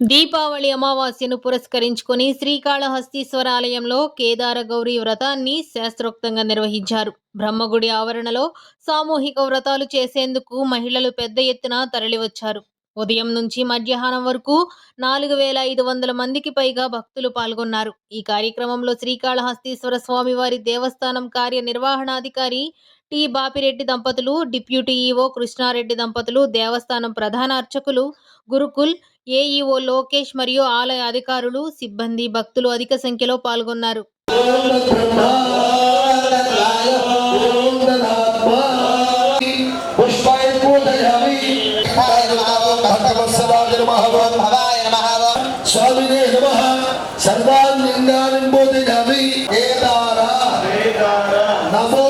దీపావళి అమావాస్యను పురస్కరించుకొని శ్రీకాళహస్తీశ్వర ఆలయంలో కేదార గౌరీ వ్రతాన్ని శాస్త్రోక్తంగా నిర్వహించారు. బ్రహ్మగుడి ఆవరణలో సామూహిక వ్రతాలు చేసేందుకు మహిళలు పెద్ద ఎత్తున తరలివచ్చారు. ఉదయం నుంచి మధ్యాహ్నం వరకు నాలుగు వేల ఐదు వందల మందికి పైగా భక్తులు పాల్గొన్నారు. ఈ కార్యక్రమంలో శ్రీకాళహస్తీశ్వర స్వామివారి దేవస్థానం కార్యనిర్వహణాధికారి టి. బాపిరెడ్డి దంపతులు డిప్యూటీ ఈవో కృష్ణారెడ్డి దంపతులు దేవస్థానం ప్రధాన అర్చకులు గురుకుల్ ఏఈఓ లోకేష్ మరియు ఆలయ అధికారులు సిబ్బంది భక్తులు అధిక సంఖ్యలో పాల్గొన్నారు. స్వామినే నమో